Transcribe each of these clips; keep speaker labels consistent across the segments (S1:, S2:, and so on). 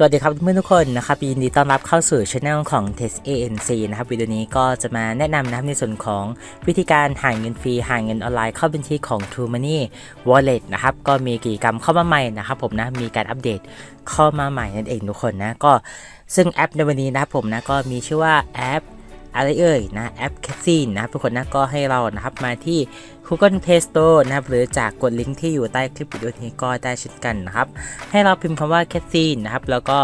S1: สวัสดีครับเพื่อนทุกคนนะครับยินดีต้อนรับเข้าสู่ช anel ของ Test ANC นะครับวิดีโอนี้ก็จะมาแนะนำนะครับในส่วนของวิธีการหาเงินฟรีหาเงินออนไลน์เข้าบัญชีของ True Money Wallet นะครับก็มีกิจกรรมเข้ามาใหม่นะครับผมนะมีการอัปเดตเข้ามาใหม่นั่นเองทุกคนนะก็ซึ่งแอปในวันนี้นะครับผมนะก็มีชื่อว่าแอป อะไรเอ่ยนะแอป c a s i n นะทุกคนนะก็ให้เรานะครับมาที่ Google Play Store นะครับหรือจากกดลิงก์ที่อยู่ใต้คลิปวิดีโอนี้ก็ได้เช่นกันนะครับ ให้เราพิมพ์คำว่า c a s i n นะครับแล้วก็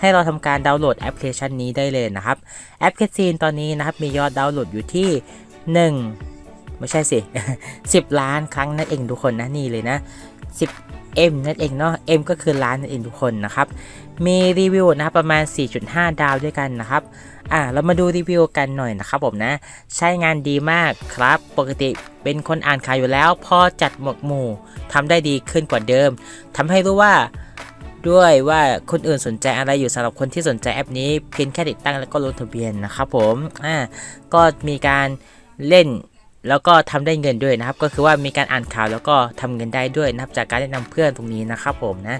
S1: ให้เราทำการดาวน์โหลดแอปพลิเคชันนี้ได้เลยนะครับแอป c a s i n ตอนนี้นะครับมียอดดาวน์โหลดอยู่ที่ 1 ไม่ใช่สิ 10 ล้านครั้งนั่นเองทุกคนนะนี่เลยนะ10 M นั่นเองเนาะ M ก็คือล้านนั่นเองทุกคนนะครับ มีรีวิวนะครับประมาณ 4.5 ดาวด้วยกันนะครับ อ่าเรามาดูรีวิวกันหน่อยนะครับผมนะ ใช้งานดีมากครับ ปกติเป็นคนอ่านข่าวอยู่แล้ว พอจัดหมวกหมู่ทำได้ดีขึ้นกว่าเดิมทำให้รู้ว่าด้วยว่าคนอื่นสนใจอะไรอยู่สำหรับคนที่สนใจแอปนี้ เพียงแค่ติดตั้งแล้วก็ลงทะเบียนนะครับผม อ่า ก็มีการเล่น แล้วก็ทำได้เงินด้วยนะครับ ก็คือว่ามีการอ่านข่าวแล้วก็ทำเงินได้ด้วยนะครับ จากการแนะนำเพื่อนตรงนี้นะครับผมนะ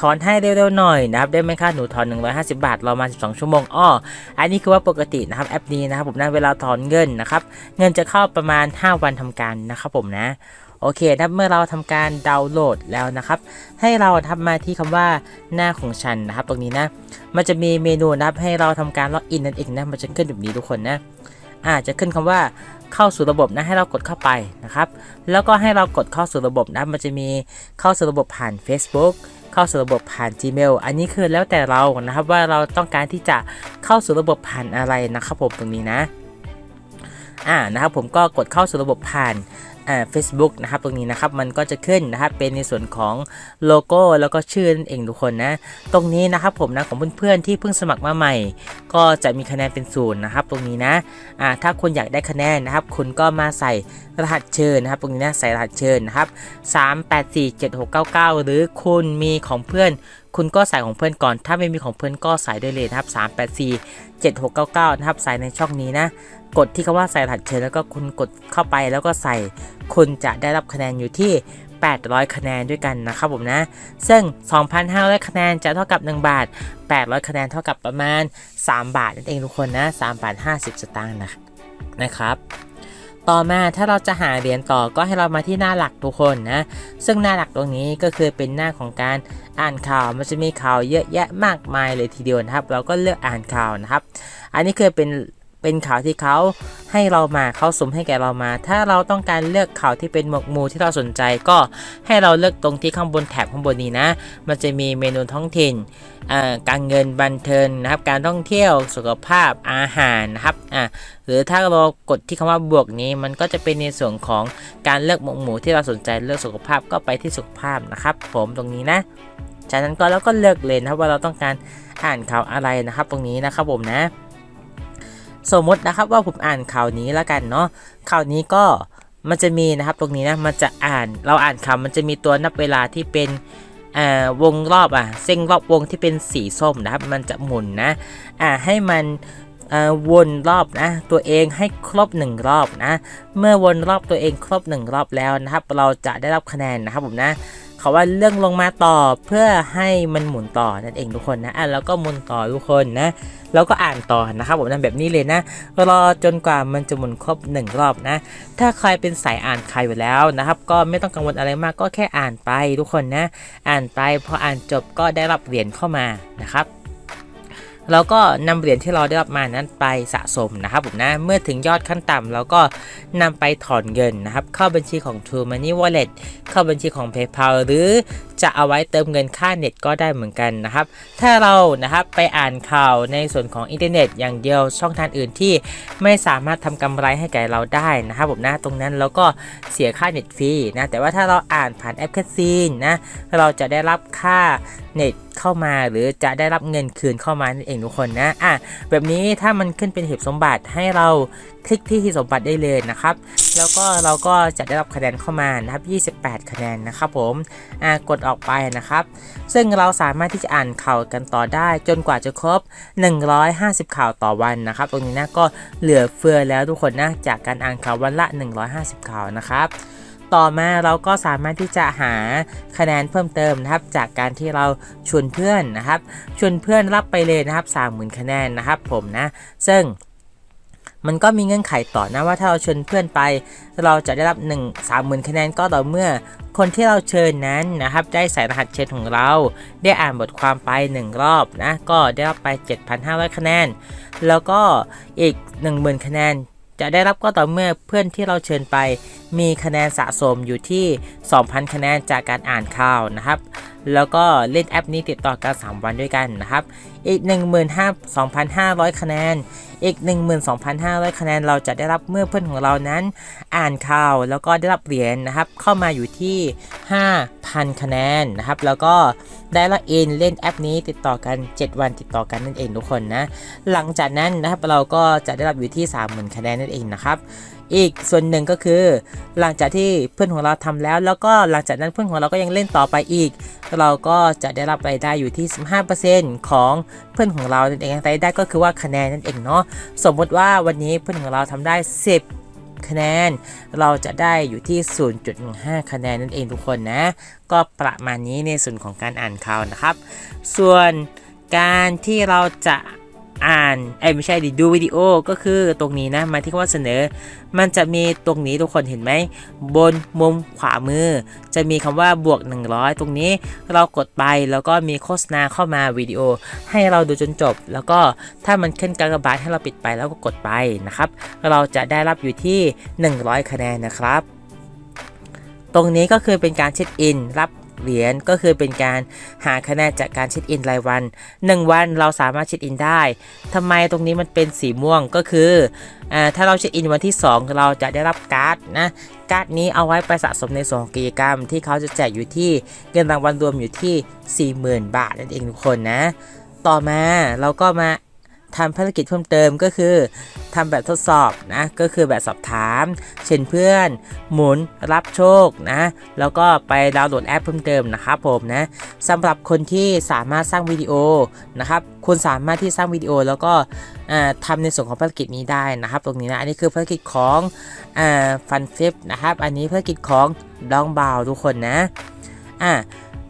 S1: ถอนให้เร็วๆหน่อยนะครับ ได้ไหมคะหนูถอน 150 บาทรอมา 12 ชั่วโมงอ้ออันนี้คือว่าปกตินะครับแอปนี้นะครับผมนะเวลาถอนเงินนะครับ เงินจะเข้าประมาณ 5 วันทำการนะครับผมนะโอเคนะเมื่อเราทำการดาวน์โหลดแล้วนะครับ ให้เราทำมาที่คำว่าหน้าของฉันนะครับ ตรงนี้นะ มันจะมีเมนูนะครับให้เราทำการล็อกอินนั่นเองนะ มันจะขึ้นแบบนี้ทุกคนนะ อาจจะขึ้นคำว่าเข้าสู่ระบบนะให้เรากดเข้าไปนะครับ แล้วก็ให้เรากดเข้าสู่ระบบนะมันจะมีเข้าสู่ระบบผ่าน Facebook เข้าสู่ระบบผ่าน Gmail อันนี้คือแล้วแต่เรานะครับว่าเราต้องการที่จะเข้าสู่ระบบผ่านอะไรนะครับผมตรงนี้นะอ่านะครับผมก็กดเข้าสู่ระบบผ่าน อ่า Facebook นะครับตรงนี้นะครับมันก็จะขึ้นนะครับเป็นในส่วนของโลโก้แล้วก็ชื่อนั่นเองทุกคนนะตรงนี้นะครับผมนะของเพื่อนๆที่เพิ่งสมัครมาใหม่ ก็จะมีคะแนนเป็นศูนย์นะครับตรงนี้นะอ่าถ้าคุณอยากได้คะแนนนะครับ คุณก็มาใส่รหัสเชิญนะครับ ตรงนี้นะใส่รหัสเชิญนะครับ3847699 หรือคุณมีของเพื่อนคุณก็ใส่ของเพื่อนก่อน ถ้าไม่มีของเพื่อนก็ใส่ได้เลยนะครับ 384 7699 นะครับ ใส่ในช่องนี้นะ กดที่คำว่าใส่รหัสเชิญแล้วก็คุณกดเข้าไปแล้วก็ใส่คุณจะได้รับคะแนนอยู่ที่ 800 คะแนนด้วยกันนะครับผมนะ ซึ่ง 2,500 คะแนนจะเท่ากับ 1 บาท 800 คะแนนเท่ากับประมาณ 3 บาทนั่นเองทุกคนนะ3บาท50 สตางค์นะนะครับต่อมาถ้าเราจะหาเหรียญต่อก็ให้เรามาที่หน้าหลักทุกคนนะ ซึ่งหน้าหลักตรงนี้ก็คือเป็นหน้าของการอ่านข่าวมันจะมีข่าวเยอะแยะมากมายเลยทีเดียวนะครับ เราก็เลือกอ่านข่าวนะครับ อันนี้คือเป็น เป็นข่าวที่เขาให้เรามาเขาสุ่มให้แก่เรามา ถ้าเราต้องการเลือกข่าวที่เป็นหมวกหมู่ที่เราสนใจก็ให้เราเลือกตรงที่ข้างบนแถบข้างบนนี้นะ มันจะมีเมนูท้องถิ่นการเงินบันเทิงนะครับ การท่องเที่ยวสุขภาพอาหารนะครับอ่าหรือถ้าเรากดที่คำว่าบวกนี้มันก็จะเป็นในส่วนของการเลือกหมวกหมู่ที่เราสนใจเลือกสุขภาพก็ไปที่สุขภาพนะครับ ผมตรงนี้นะจากนั้นก็เราก็เลือกเลยนะครับว่าเราต้องการอ่านข่าวอะไรนะครับ ตรงนี้นะครับผมนะ สมมตินะครับว่าผมอ่านข่าวนี้แล้วกันเนาะข่าวนี้ก็มันจะมีนะครับตรงนี้นะมันจะอ่านเราอ่านคำมันจะมีตัวนับเวลาที่เป็นอ่าวงรอบอะเส้นรอบวงที่เป็นสีส้มนะครับ มันจะหมุนนะอ่าให้มันอ่าวนรอบนะ ตัวเองให้ครบหนึ่งรอบนะ เมื่อวนรอบตัวเองครบหนึ่งรอบแล้วนะครับ เราจะได้รับคะแนนนะครับผมนะ เขาว่าเรื่องลงมาต่อเพื่อให้มันหมุนต่อนั่นเองทุกคนนะอะแล้วก็หมุนต่อทุกคนนะแล้วก็อ่านต่อนะครับผมนะแบบนี้เลยนะ รอจนกว่ามันจะหมุนครบหนึ่งรอบนะ ถ้าใครเป็นสายอ่านใครอยู่แล้วนะครับ ก็ไม่ต้องกังวลอะไรมากก็แค่อ่านไปทุกคนนะ อ่านไปพออ่านจบก็ได้รับเหรียญเข้ามานะครับ เราก็นำเหรียญที่เราได้รับมานั้นไปสะสมนะครับผมนะเมื่อถึงยอดขั้นต่ำเราก็นำไปถอนเงินนะครับ เข้าบัญชีของ True Money Wallet เข้าบัญชีของ PayPal หรือ จะเอาไว้เติมเงินค่าเน็ตก็ได้เหมือนกันนะครับ ถ้าเรานะครับไปอ่านข่าวในส่วนของอินเทอร์เน็ต อย่างเดียวช่องทางอื่นที่ไม่สามารถทำกำไรให้แก่เราได้นะครับผมนะตรงนั้นเราก็เสียค่าเน็ตฟรีนะแต่ว่าถ้าเราอ่านผ่านแอปแคสซีนนะเราจะได้รับค่าเน็ตเข้ามาหรือจะได้รับเงินคืนเข้ามานั่นเองทุกคนนะอะแบบนี้ถ้ามันขึ้นเป็นหีบสมบัติให้เรา คลิกที่หีบสมบัติได้เลยนะครับ แล้วก็เราก็จะได้รับคะแนนเข้ามานะครับ 28 คะแนนนะครับผมกดออกไปนะครับ ซึ่งเราสามารถที่จะอ่านข่าวกันต่อได้จนกว่าจะครบ 150 ข่าวต่อวันนะครับ ตรงนี้นะก็เหลือเฟือแล้วทุกคนนะจากการอ่านข่าววันละ 150 ข่าวนะครับต่อมาเราก็สามารถที่จะหาคะแนนเพิ่มเติมนะครับ จากการที่เราชวนเพื่อนนะครับ ชวนเพื่อนรับไปเลยนะครับ30,000 คะแนนนะครับ ผมนะ ซึ่ง มันก็มีเงื่อนไขต่อนะว่าถ้าเราเชิญเพื่อนไป เราจะได้รับ1 30,000คะแนนก็ต่อเมื่อ คนที่เราเชิญนั้นนะครับได้ใส่รหัสเชิญของเรา ได้อ่านบทความไป 1 รอบนะก็ได้รับไป 7,500 คะแนน แล้วก็อีก 10,000 คะแนนจะได้รับก็ต่อเมื่อเพื่อนที่เราเชิญไป มีคะแนนสะสมอยู่ที่ 2,000 คะแนนจากการอ่านข่าวนะครับ แล้วก็เล่นแอปนี้ติดต่อกัน 3 วันด้วยกันนะครับ อีก 12,500 คะแนน อีก 12,500 คะแนนเราจะได้รับเมื่อเพื่อนของเรานั้น อ่านข่าวแล้วก็ได้รับเหรียญนะครับ เข้ามาอยู่ที่ 5,000 คะแนนนะครับ แล้วก็ได้ละเอนเล่นแอปนี้ติดต่อกัน 7 วันติดต่อกันนั่นเองทุกคนนะ หลังจากนั้นนะครับเราก็จะได้รับอยู่ที่ 30,000 คะแนนนั่นเองนะครับ อีกส่วนหนึ่งก็คือ หลังจากที่เพื่อนของเราทำแล้ว แล้วก็หลังจากนั้นเพื่อนของเราก็ยังเล่นต่อไปอีก เราก็จะได้รับรายได้อยู่ที่ 15%ของเพื่อนของเรานั่นเองรายได้ก็คือว่าคะแนนนั่นเองเนาะสมมติว่าวันนี้เพื่อนของเราทำได้ 10คะแนน เราจะได้อยู่ที่ 0.15 คะแนนนั่นเองทุกคนนะ ก็ประมาณนี้ในส่วนของการอ่านข่าวนะครับ ส่วนการที่เราจะ อ่านไอ้ไม่ใช่ดิดูวิดีโอก็คือตรงนี้นะมาที่คำว่าเสนอ มันจะมีตรงนี้ทุกคนเห็นไหม บนมุมขวามือ จะมีคำว่าบวก 100 ตรงนี้เรากดไปแล้วก็มีโฆษณาเข้ามาวิดีโอ ให้เราดูจนจบ แล้วก็ถ้ามันขึ้นกากบาทให้เราปิดไปแล้วก็กดไปนะครับ เราจะได้รับอยู่ที่ 100 คะแนนนะครับ ตรงนี้ก็คือเป็นการเช็คอินรับ เหรียญก็คือเป็นการหาคะแนนจากการเช็คอินรายวัน 1 วันเราสามารถเช็คอินได้ทำไมตรงนี้มันเป็นสีม่วงก็คืออถ้าเราเช็คอินวันที่ 2 เราจะได้รับการ์ดนะการ์ดนี้เอาไว้ไปสะสมในส่วนของกิจกรรม ที่เขาจะแจกอยู่ที่เงินรางวัลรวมอยู่ที่ 40,000 บาทนั่นเองทุกคนนะ ต่อมาเราก็มา ทำภารกิจเพิ่มเติมก็คือทำแบบทดสอบนะก็คือแบบสอบถาม เช่นเพื่อน หมุนรับโชคนะแล้วก็ไปดาวน์โหลดแอปเพิ่มเติมนะครับผมนะสำหรับคนที่สามารถสร้างวิดีโอนะครับคุณสามารถที่สร้างวิดีโอแล้วก็อ่าทำในส่วนของภารกิจนี้ได้นะครับ ตรงนี้นะอันนี้คือภารกิจของฟันฟิปนะครับอันนี้ภารกิจของดองบาวทุกคนนะอ่า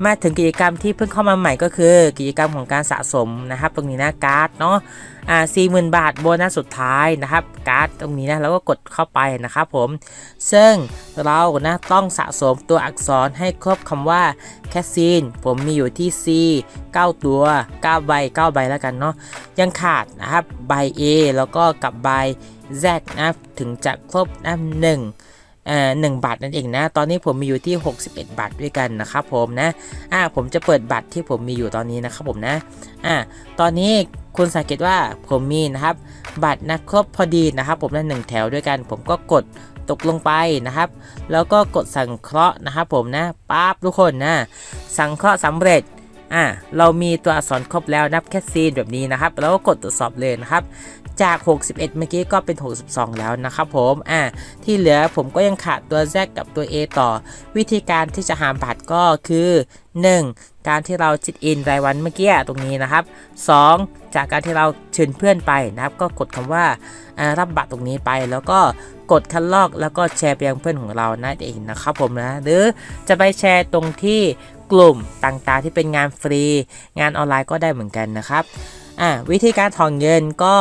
S1: มาถึงกิจกรรมที่เพิ่งเข้ามาใหม่ก็คือ กิจกรรมของการสะสมนะครับ ตรงนี้นะการ์ดเนาะอ่าสี่หมื่นบาทโบนัสสุดท้ายนะครับ การ์ดตรงนี้นะเราก็กดเข้าไปนะครับผม ซึ่งเรานะต้องสะสมตัวอักษรให้ครบคำว่าแคสซีน ผมมีอยู่ที่ C 9 ตัว 9 ใบ 9 ใบแล้วกันเนาะยังขาดนะครับใบ A แล้วก็กับใบ Z นะถึงจะครบนะหนึ่ง หนึ่งบาทนั่นเองนะ ตอนนี้ผมมีอยู่ที่ 61 บาทด้วยกันนะครับผมนะอ่าผมจะเปิดบัตรที่ผมมีอยู่ตอนนี้นะครับผมนะอ่าตอนนี้คุณสังเกตว่าผมมีนะครับ บัตรนะครบพอดีนะครับผมนะหนึ่งแถวด้วยกัน ผมก็กดตกลงไปนะครับ แล้วก็กดสังเคราะห์นะครับผมนะปั๊บทุกคนนะสังเคราะห์สำเร็จอ่าเรามีตัวอักษรครบแล้วนับแค่ซีนแบบนี้นะครับแล้วก็กดตรวจสอบเลยนะครับ จาก 61 เมื่อกี้ก็เป็น 62 แล้วนะครับผม อ่า ที่เหลือผมก็ยังขาดตัว Z กับตัว A ต่อ วิธีการที่จะหาบัตรก็คือ 1. การที่เราจิตอินรายวันเมื่อกี้ตรงนี้นะครับ 2. จากการที่เราเชิญเพื่อนไปนะครับ ก็กดคำว่าอ่ารับบัตรตรงนี้ไป แล้วก็กดคัดลอก แล้วก็แชร์ไปยังเพื่อนของเรานั่นเองนะครับผมนะ หรือจะไปแชร์ตรงที่กลุ่มต่างๆที่เป็นงานฟรี งานออนไลน์ก็ได้เหมือนกันนะครับ อ่าวิธีการถอนเงินก็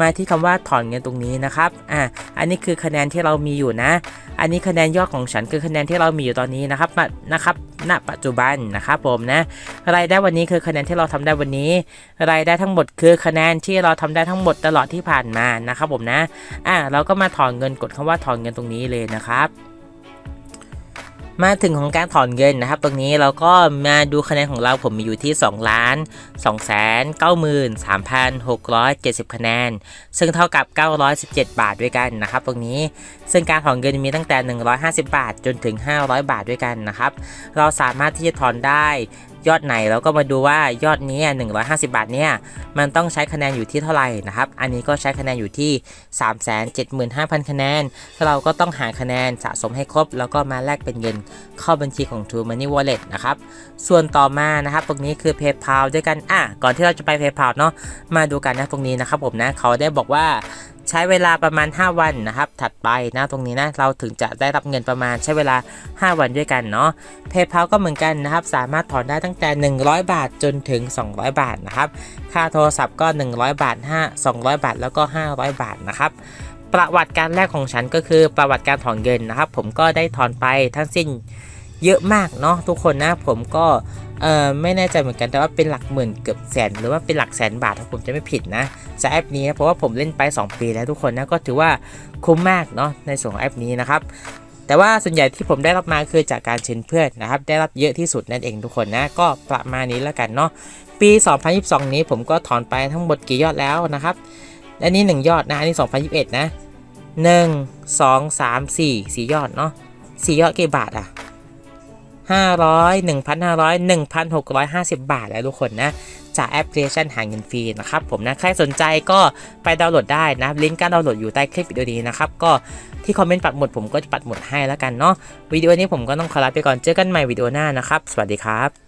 S1: มาที่คำว่าถอนเงินตรงนี้นะครับอ่าอันนี้คือคะแนนที่เรามีอยู่นะ อันนี้คะแนนยอดของฉันคือคะแนนที่เรามีอยู่ตอนนี้นะครับนะครับณปัจจุบันนะครับผมนะรายได้วันนี้คือคะแนนที่เราทำได้วันนี้ รายได้ทั้งหมดคือคะแนนที่เราทำได้ทั้งหมดตลอดที่ผ่านมานะครับผมนะอ่าเราก็มาถอนเงินกดคำว่าถอนเงินตรงนี้เลยนะครับ มาถึงของการถอนเงินนะครับ ตรงนี้เราก็มาดูคะแนนของเราผมมีอยู่ที่ 2 ล้าน2แสน93,670 คะแนน ซึ่งเท่ากับ 917 บาทด้วยกันนะครับ ตรงนี้ซึ่งการถอนเงินมีตั้งแต่ 150 บาทจนถึง 500 บาทด้วยกันนะครับ เราสามารถที่จะถอนได้ ยอดไหนเราก็มาดูว่ายอดนี้ 150 บาทเนี่ยมันต้องใช้คะแนนอยู่ที่เท่าไหร่นะครับ อันนี้ก็ใช้คะแนนอยู่ที่ 375,000 คะแนน เราก็ต้องหาคะแนนสะสมให้ครบ แล้วก็มาแลกเป็นเงินเข้าบัญชีของ True Money Wallet นะครับ ส่วนต่อมานะครับตรงนี้คือ PayPal ด้วยกันอะก่อนที่เราจะไป PayPal เนาะมาดูกันนะตรงนี้นะครับผมนะเขาได้บอกว่า ใช้เวลาประมาณ 5 วันนะครับ ถัดไปนะตรงนี้นะเราถึงจะได้รับเงินประมาณใช้เวลา 5 วันด้วยกันเนาะ PayPal ก็เหมือนกันนะครับ สามารถถอนได้ตั้งแต่ 100 บาทจนถึง 200 บาทนะครับ ค่าโทรศัพท์ก็ 100 บาท 5 200 บาท แล้วก็ 500 บาทนะครับประวัติการแรกของฉันก็คือประวัติการถอนเงินนะครับ ผมก็ได้ถอนไปทั้งสิ้นเยอะมากเนาะทุกคนนะผมก็ เออไม่แน่ใจเหมือนกันแต่ว่าเป็นหลักหมื่นเกือบแสนหรือว่าเป็นหลักแสนบาทถ้าผมจะไม่ผิดนะจากแอปนี้นะเพราะว่าผมเล่นไป 2 ปีแล้วทุกคนนะก็ถือว่าคุ้มมากเนาะในส่วนของแอปนี้นะครับแต่ว่าส่วนใหญ่ที่ผมได้รับมาคือจากการเชิญเพื่อนนะครับ ได้รับเยอะที่สุดนั่นเองทุกคนนะ ก็ประมาณนี้แล้วกันเนาะปี 2022 นี้ผมก็ถอนไปทั้งหมดกี่ยอดแล้วนะครับและนี่1ยอดนะอันนี้ 2021 นะ 1 2 3 4 4 ยอดเนาะ4ยอดกี่บาทอะ 500 1,500 1,650 บาทแล้วทุกคนนะจากแอปพลิเคชันหาเงินฟรีนะครับผมนะใครสนใจก็ไปดาวน์โหลดได้นะลิงก์การดาวน์โหลดอยู่ใต้คลิปวิดีโอนี้นะครับก็ที่คอมเมนต์ปัดหมุดผมก็จะปัดหมุดให้แล้วกันเนาะวิดีโอนี้ผมก็ต้องขอลาไปก่อนเจอกันใหม่วิดีโอหน้านะครับ สวัสดีครับ